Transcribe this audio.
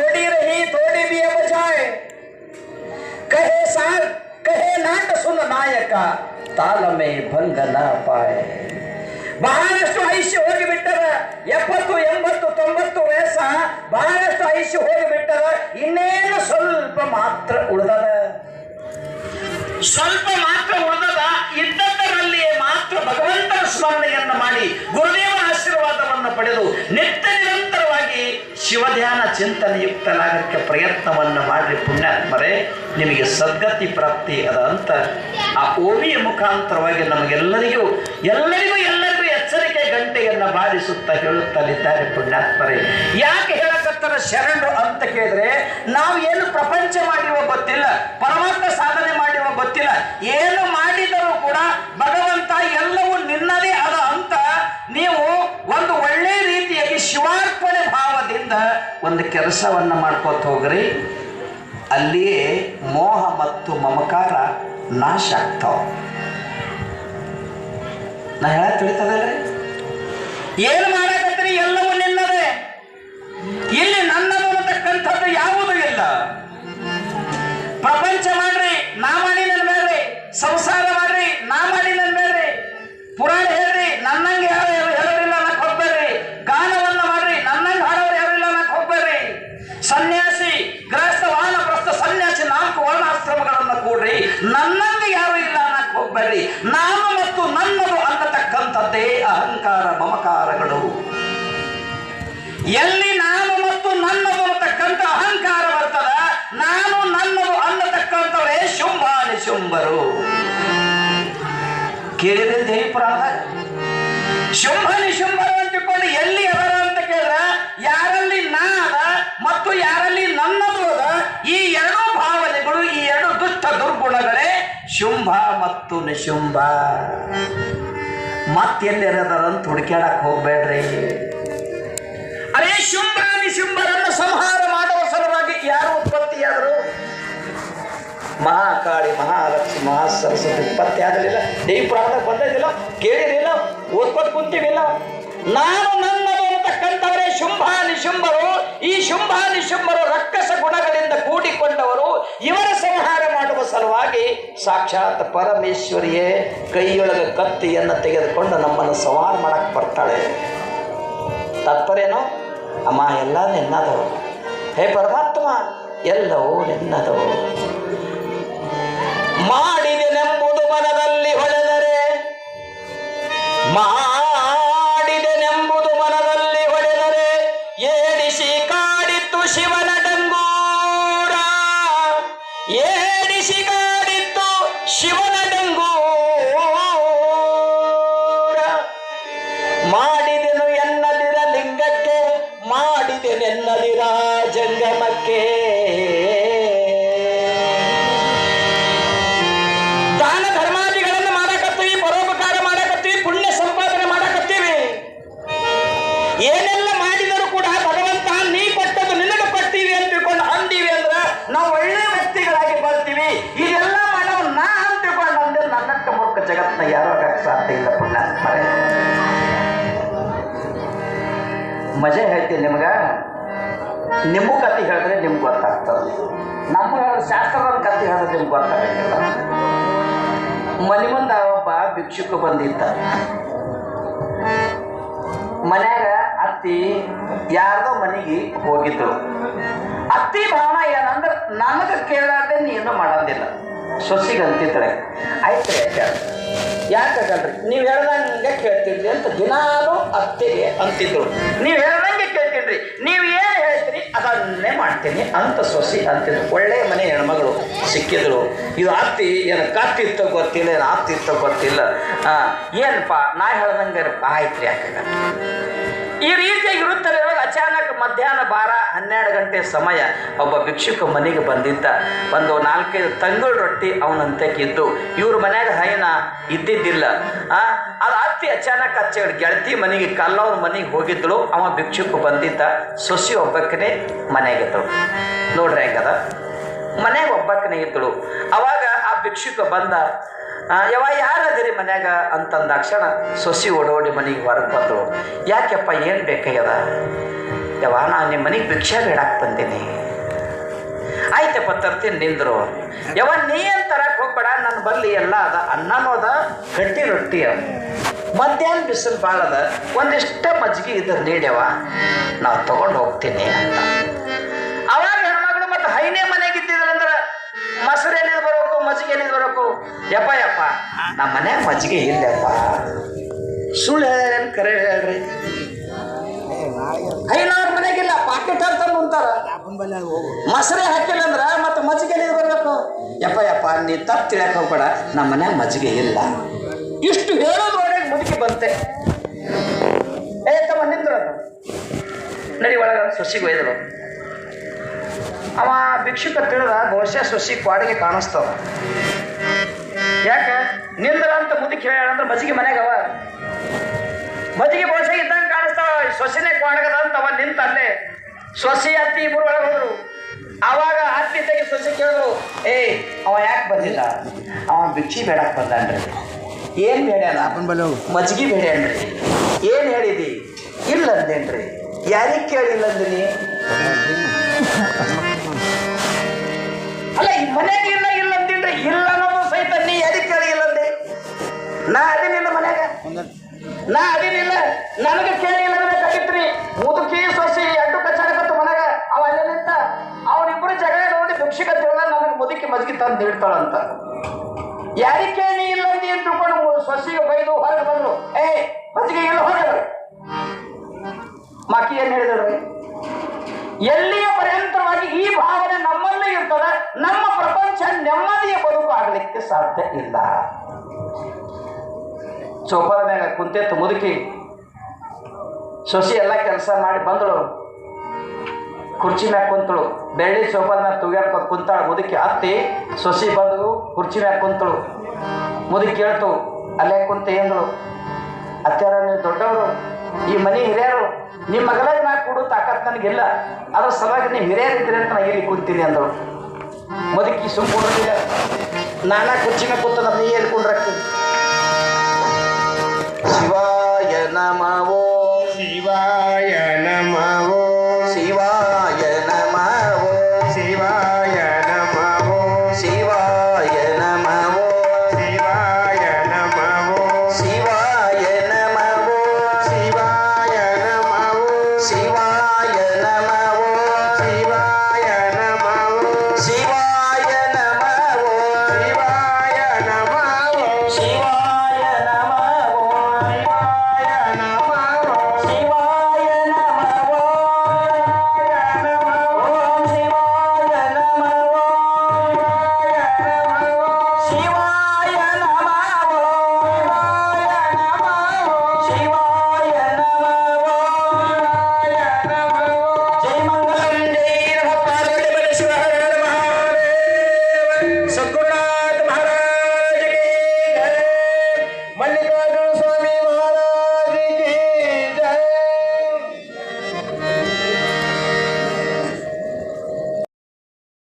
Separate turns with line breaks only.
थोड़ी रही थोड़ी भी अब जाए कहे सार कहे नाट सुन ನಾಯಕ ತಾಲಮೆ ಭಂಗ ನ ಪಾಯ ಬಹಳಷ್ಟು ಆಯುಷ್ಯ ಹೋಗಿಬಿಟ್ಟರ ಎಪ್ಪತ್ತು ಎಂಬತ್ತು ತೊಂಬತ್ತು ವಯಸ್ಸ ಬಹಳಷ್ಟು ಆಯುಷ್ಯ ಹೋಗಿಬಿಟ್ಟರ ಇನ್ನೇನು ಸ್ವಲ್ಪ ಮಾತ್ರ ಉಳಿದದ ಸ್ವಲ್ಪ ಮಾತ್ರ ಉಳಿದದ ಇದ್ದದ್ದರಲ್ಲಿಯೇ ಮಾತ್ರ ಭಗವಂತನ ಸ್ಮರಣೆಯನ್ನು ಮಾಡಿ ಗುರುದೇವರ ಆಶೀರ್ವಾದವನ್ನು ಪಡೆದು ನಿತ್ಯ ನಿರಂತರವಾಗಿ ಶಿವಧ್ಯಾನ ಚಿಂತನೆಯುಕ್ತನಾಗಕ್ಕೆ ಪ್ರಯತ್ನವನ್ನು ಮಾಡಿ ಪುಣ್ಯಾತ್ಮರೇ, ನಿಮಗೆ ಸದ್ಗತಿ ಪ್ರಾಪ್ತಿ ಅದ ಅಂತ ಆ ಓವಿಯ ಮುಖಾಂತರವಾಗಿ ನಮಗೆಲ್ಲರಿಗೂ, ಎಲ್ಲರಿಗೂ ಎಲ್ಲರಿಗೂ ಎಚ್ಚರಿಕೆ ಗಂಟೆಯನ್ನು ಬಾರಿಸುತ್ತಾ ಹೇಳುತ್ತಲಿದ್ದಾರೆ ಪುಣ್ಯಾತ್ಮರೇ. ಯಾಕೆ ಹೇಳಕತ್ತರ ಶರಣರು ಅಂತ ಕೇಳಿದ್ರೆ, ನಾವು ಏನು ಪ್ರಪಂಚ ಮಾಡಿರುವ ಗೊತ್ತಿಲ್ಲ, ಪರಮಾತ್ಮ ಸಾಧನೆ ಮಾಡಿರುವ ಗೊತ್ತಿಲ್ಲ, ಏನು ಮಾಡಿದರೂ ಕೂಡ ಭಗವಂತ ಎಲ್ಲವೂ ನಿನ್ನದೇ ಅದ ಅಂತ ನೀವು ಒಂದು ಒಳ್ಳೆ ರೀತಿಯಾಗಿ ಶಿವಾರ್ಪಣೆ ಭಾವದಿಂದ ಒಂದು ಕೆಲಸವನ್ನು ಮಾಡ್ಕೋತ ಹೋಗ್ರಿ, ಅಲ್ಲಿಯೇ ಮೋಹ ಮತ್ತು ಮಮಕಾರ ನಾಶ ಆಗ್ತಾವ. ನಾ ಹೇಳ ತಿಳಿತದಲ್ರಿ? ಏನು ಮಾಡಕತ್ತೀರಿ? ಎಲ್ಲವೂ ನಿನ್ನದೇ. ಇಲ್ಲಿ ನನ್ನದು ಹೋಗ್ಬೇಡ್ರಿ ನಾನು ಮತ್ತು ನನ್ನದು ಅನ್ನತಕ್ಕಂಥದ್ದೇ ಅಹಂಕಾರ ಮಮಕಾರಗಳು. ಎಲ್ಲಿ ನಾನು ಮತ್ತು ನನ್ನದು ಅನ್ನತಕ್ಕಂಥ ಅಹಂಕಾರ ಬರ್ತದ, ನಾನು ನನ್ನದು ಅನ್ನತಕ್ಕಂಥವರೇ ಶುಂಭಾನಿ ಶುಂಭರು. ಕೇಳಿದ್ರೆ ದೇವಿ ಶುಂಭ ಮತ್ತು ನಿಶುಂಭ. ಮತ್ತೆಲ್ಲಿರದರಂತ ಹುಡುಕ್ಯಾಡಕ್ ಹೋಗ್ಬೇಡ್ರಿ. ಅರೇ ಶುಂಭ, ನಿಶುಂಭರನ್ನು ಸಂಹಾರ ಮಾಡುವ ಸಲುವಾಗಿ ಯಾರು ಉತ್ಪತ್ತಿಯಾದರು ಮಹಾಕಾಳಿ, ಮಹಾಲಕ್ಷ್ಮಿ ಮಹಾ ಸರಸ್ವತಿ ಉತ್ಪತ್ತಿ ಆಗಲಿಲ್ಲ. ದೇವಿ ಪುರಾಣದಾಗ ಬಂದಿದ್ದಿಲ್ಲ? ಕೇಳಿರಿಲ್ಲ ಓದ್ಕೊಂಡು ಕುಂತೀವಿಲ್ಲ? ನಾನು ಅಂತಕ್ಕಂಥವರೇ ಶುಂಭ ನಿಶುಂಭರು ಈ ಶುಂಭ ನಿಶುಂಭರು ರಕ್ಕಸ ಗುಣಗಳಿಂದ ಕೂಡಿಕೊಂಡವರು, ಇವರ ಸಂಹಾರ ಮಾಡುವ ಸಲುವಾಗಿ ಸಾಕ್ಷಾತ್ ಪರಮೇಶ್ವರಿಯೇ ಕೈಯೊಳಗೆ ಕತ್ತಿಯನ್ನು ತೆಗೆದುಕೊಂಡು ನಮ್ಮನ್ನು ಸವಾಲು ಮಾಡಕ್ಕೆ ಬರ್ತಾಳೆ. ತಾತ್ಪರ್ಯನು? ಅಮ್ಮ ಎಲ್ಲ ನಿನ್ನದವು ಹೇ ಪರಮಾತ್ಮ, ಎಲ್ಲವೂ ನಿನ್ನದವು ಮಾಡಿದೆನೆಂಬುದು ಮನದಲ್ಲಿ ಹೊಳೆದರೆ ಮಾಡಿದೆನೆಂಬುದು ಮಾಡಿದೆನೆನ್ನದಿರ ಜಂಗಮಕ್ಕೆ ದಾನ ಧರ್ಮಾದಿಗಳನ್ನು ಮಾಡಕತ್ತೀವಿ, ಪರೋಪಕಾರ ಮಾಡಕತ್ತೀವಿ, ಪುಣ್ಯ ಸಂಪಾದನೆ ಮಾಡಕತ್ತೀವಿ. ಏನೆಲ್ಲ ಮಾಡಿದರೂ ಕೂಡ ಭಗವಂತ ನೀ ಕೊಟ್ಟದ್ದು ನಿನಗೆ ಕೊಡ್ತೀವಿ ಅಂತ ತಿಳ್ಕೊಂಡು ಅಂದೀವಿ ಅಂದ್ರ ನಾವು ಒಳ್ಳೆ ವ್ಯಕ್ತಿಗಳಾಗಿ ಬರ್ತೀವಿ. ಇದೆಲ್ಲ ಮಾಡೋ ನಾ ಅಂತ ತಿಳ್ಕೊಂಡು ಅಂದ್ರೆ ನನ್ನಕ್ಕ ಮೂರ್ಖ ಜಗತ್ತನ್ನ ಯಾರೋ ಸಾಧ್ಯ ಇಲ್ಲ ಪುಣ್ಯಾತ್ಮರೇ. ಮಜೆ ಹೇಳ್ತೀನಿ ನಿಮ್ಗ. ನಿಮಗೂ ಕತೆ ಹೇಳಿದ್ರೆ ನಿಮ್ಗೆ ಗೊತ್ತಾಗ್ತದೆ. ನಮ್ಮ ಶಾಸ್ತ್ರದ ಕತೆ ಹೇಳಿದ್ರೆ ನಿಮ್ಗೆ ಗೊತ್ತಾಗಂಗಿಲ್ಲ. ಮನೆ ಮುಂದೆ ಒಬ್ಬ ಭಿಕ್ಷುಕ ಬಂದಿದ್ದ ಮನ್ಯಾಗ ಅತ್ತಿ ಯಾರ್ದೋ ಮನೆಗೆ ಹೋಗಿದ್ರು ಅತ್ತಿ ಭಾವನ ಏನಂದ್ರೆ ನನಗೆ ಕೇಳಾರ್ದೆ ನೀನು ಮಾಡೋದಿಲ್ಲ ಸೊಸಿಗೆ ಅಂತಿದ್ರೆ ಆಯ್ತು ಯಾಕೆ ಯಾಕಲ್ರಿ ನೀವು ಹೇಳ್ದಂಗೆ ಕೇಳ್ತಿದ್ರಿ ಅಂತ ದಿನಾಲು ಅತ್ತಿಗೆ ಅಂತಿದ್ರು. ನೀವು ಹೇಳ್ದಂಗೆ ಕೇಳ್ತಿದ್ರಿ. ನೀವು ಅದನ್ನೇ ಮಾಡ್ತೀನಿ. ಅಂತ ಸೊಸಿ ಅಂತಿದ್ರು ಒಳ್ಳೆ ಮನೆ ಹೆಣ್ಮಗಳು ಸಿಕ್ಕಿದ್ರು. ಇದು ಆಪ್ತಿ ಏನು ಕತ್ತಿತ್ತ ಗೊತ್ತಿಲ್ಲ, ಏನು ಅತ್ತಿತ್ತೋ ಗೊತ್ತಿಲ್ಲ. ಏನಪ್ಪ ನಾ ಹೇಳ್ದಂಗೆ ಆಯ್ತು ರೀ ಯಾಕೆ ಈ ರೀತಿಯಾಗಿ ಇರುತ್ತಾರೆ ಇವಾಗ ಅಚಾನಕ್ ಮಧ್ಯಾಹ್ನ ಬಾರ ಹನ್ನೆರಡು ಗಂಟೆ ಸಮಯ ಒಬ್ಬ ಭಿಕ್ಷುಕ ಮನೆಗೆ ಬಂದಿದ್ದ. ಒಂದು ನಾಲ್ಕೈದು ತಂಗಳ ರೊಟ್ಟಿ ಅವನಂತಕ್ಕಿದ್ದು ಇವ್ರ ಮನ್ಯಾಗ ಹೈನ ಇದ್ದಿದ್ದಿಲ್ಲ. ಆ, ಅದು ಅತ್ತಿ ಅಚಾನಕ್ ಅಚ್ಚ ಗೆಳತಿ ಮನೆಗೆ ಕಲ್ಲವ್ರ ಮನೆಗೆ ಹೋಗಿದ್ಳು ಅವ ಭಿಕ್ಷುಕ ಬಂದಿದ್ದ. ಸೊಸಿ ಒಬ್ಬಕ್ಕನೆ ಮನೆಯಾಗಿದ್ದಳು ನೋಡ್ರಿ ಹೆಂಗದ? ಮನೆಗೆ ಒಬ್ಬಕ್ಕನೆ ಇದ್ದಳು. ಅವಾಗ ಆ ಭಿಕ್ಷುಕ ಬಂದ. ಆ, ಯವ್ವ ಯಾರದಿರಿ ಮನ್ಯಾಗ ಅಂತಂದಾಕ್ಷಣ ಸೊಸಿ ಓಡೋಡಿ ಮನೆಗೆ ಹೊರಗೆ ಬಂದಳು ಯಾಕೆಪ್ಪ ಏನು ಬೇಕಾಗ್ಯದ? ಯಾವ ನಾನು ನಿಮ್ಮ ಮನೆಗೆ ಭಿಕ್ಷೆ ಬೇಡಕ್ಕೆ ಬಂದೀನಿ. ಆಯ್ತಪ್ಪ ತರ್ತೀನಿ ನಿಂದರು. ಯವ ನೀ ಏನು ತರಕ್ಕೆ ಹೋಗ್ಬೇಡ ನನ್ನ ಬಲ್ಲಿ ಎಲ್ಲ ಅದ ಅನ್ನನೂ ಅದ ಗಟ್ಟಿ ರೊಟ್ಟಿ ಅದ. ಮಧ್ಯಾಹ್ನ ಬಿಸಿಲು ಭಾಳ ಅದ ಒಂದಿಷ್ಟ ಮಜ್ಜಿಗೆ ಇದ್ರ ನೀಡ್ಯವ ನಾವು ತಗೊಂಡು ಹೋಗ್ತೀನಿ ಅಂತ. ಅವಾಗ ಹೆಣ್ಮಗಳು ಮತ್ತು ಹೈನೇ ಮನೆಗೆ ಇದ್ದಿದ್ರಂದ್ರೆ ಮೊಸರು ಮಜ್ಜಿಗೆ ಬರಬೇಕು ಯಪ್ಪ ಯಪ್ಪ. ನಮ್ಮ ಮನೆ ಮಜ್ಜಿಗೆ ಇಲ್ಲಪ್ಪ ಸುಳ್ಳು ಕರೆ ಹೇಳ್ರಿ? ಐನವ್ರ ಮನೆಗಿಲ್ಲ ಪಾಕೆಟ್ ಅಂತ ಅಂತಾರ ಮೊಸರೇ ಹಾಕಿಲ್ಲ ಅಂದ್ರ ಮತ್ತೆ ಮಜ್ಜಿಗೆ ಬರಬೇಕು ಬರ್ಬೇಕು? ಯಪ್ಪ ಯಪ್ಪ, ನೀ ತಪ್ಪು ತಿಳಿಯಕ್ ಹೋಗ್ಬೇಡ. ನಮ್ಮ ಮನೆ ಮಜ್ಜಿಗೆ ಇಲ್ಲ. ಇಷ್ಟು ಹೇಳೋದ್ರೊಳಗೆ ಮುದುಕಿ ಬಂತೆ. ಏ, ತಮ್ಮ ನಿಂತ. ನಡಿ ಒಳಗ, ಸೊಸಿಗೆ ಒಯ್ದಳು ಅವ ಭಿಕ್ಷುಕ ತಿಳಿದ ಬಹುಶಃ ಸೊಸಿ ಕ್ವಾಡಿಗೆ ಕಾಣಿಸ್ತಾವ. ಯಾಕ? ನಿಂದ್ರ ಅಂತ ಮುದುಕಿ ಹೇಳಂದ್ರೆ ಮಜ್ಜಿಗೆ ಮನೆಗವ ಅವ. ಮಜ್ಜಿಗೆ ಬಹುಶಃ ಇದ್ದಂಗೆ ಕಾಣಿಸ್ತಾವ. ಸೊಸಿನೇ ಕ್ವಾಡಗದ ಅಂತ ಅವ ನಿಂತ ಅಲ್ಲೇ. ಸೊಸಿ ಅತ್ತಿ ಇಬ್ಬರು ಒಳಗೆ ಹೋದ್ರು. ಅವಾಗ ಅತ್ತಿ ತೆಗೆ ಸೊಸಿ ಕೇಳಿದ್ರು ಏಯ್ ಅವ ಯಾಕೆ ಬಂದಿಲ್ಲ? ಅವ ಭಿಕ್ಷಿ ಬೇಡಕ್ಕೆ ಬಂದಾನ್ರಿ. ಏನು ಬೇಡ್ಯಾನ ಮಜ್ಗಿ ಬೇಡ್ಯಾನ್ರಿ ಏನು ಹೇಳಿದಿ? ಇಲ್ಲ ಅಂದೇನ್ರಿ ಯಾರಿಗೆ ಕೇಳಿಲ್ಲ ಅಂದಿನಿ ನಾ ಅದಿನಿಲ್ಲ ಮನ್ಯಾಗ. ನಾ ಅದೇನಿಲ್ಲ ನನಗೆ ಕೇಳಿಲ್ಲ ಕಟ್ಟಿತ್ರಿ ಮುದುಕಿ ಸೊಸಿ ಅಡ್ಡು ಕಚ್ಚಾಡಕತ್ತು ಮನೆಗ ಅವ ಅಲ್ಲೇ ನಿಂತ ಅವನಿಬ್ಬರು ಜಗಳ ನೋಡಿ ಭಿಕ್ಷಿಕ ತಿಳ್ದ ನನಗೆ ಮುದುಕಿ ಮಜ್ಗಿ ತಂದು ಇಡ್ತಾಳಂತ ಯಾರಿಗೆ ಕೇಳಿ ಇಲ್ಲ ಅಂತ ತಿಳ್ಕೊಂಡು ಸೊಸಿಗೆ ಬೈದು ಹೊರಗೆ ಬಂದ್ರು. ಏ ಮಜ್ಗೆ ಇಲ್ಲ ಹೊರಗೆ ಮಾಕಿ ಏನ್ ಹೇಳಿದ್ರು? ಎಲ್ಲಿಯ ಪರ್ಯಂತರವಾಗಿ ಈ ಭಾವನೆ ನಮ್ಮಲ್ಲೇ ಇರ್ತದ. ನಮ್ಮ ಪ್ರಪಂಚ ನೆಮ್ಮದಿಯ ಬದುಕು ಆಗಲಿಕ್ಕೆ ಸಾಧ್ಯ ಇಲ್ಲ. ಸೋಫಾದ ಮ್ಯಾಗ ಕುಂತೆತ್ತು ಮುದುಕಿ ಸೊಸಿ ಎಲ್ಲ ಕೆಲಸ ಮಾಡಿ ಬಂದಳು. ಕುರ್ಚಿ ಮ್ಯಾಗ ಕುಂತಳು. ಬೆಳ್ಳಿ ಚೌಪಾದ ಮ್ಯಾಗ ತುಗ್ಯಾಡ್ಕೊಂಡು ಕುಂತಾಳು ಮುದುಕಿ. ಅತ್ತಿ, ಸೊಸಿ ಬಂದು ಕುರ್ಚಿ ಮ್ಯಾಗ ಕುಂತಳು. ಮುದುಕಿ ಕೇಳ್ತು ಅಲ್ಲೇ ಕುಂತ ಎಂದಳು. ಅತ್ಯಾರ ನೀವು ದೊಡ್ಡವರು. ಈ ಮನೆ ಹಿರಿಯರು ನಿಮ್ಮ ಮಗಲಾಗ ನಾ ಕೊಡು ತಾಕತ್ ನನಗಿಲ್ಲ. ಅದ್ರ ಸಲುವಾಗಿ ನೀವು ಹಿರಿಯರಿದ್ದೀರಿ ಅಂತ ನಾ ಇಲ್ಲಿ ಕುಂತೀನಿ ಅಂದಳು. ಮುದುಕಿ ಸುಮ್ಮ ಕೊಡೋದಿಲ್ಲ ನಾನಾ ಕುರ್ಚಿ ಮ್ಯಾಗ ಕುಂತ ನೀ ಏನು ಕುಂಡ್ರಕ್ಕಿ si va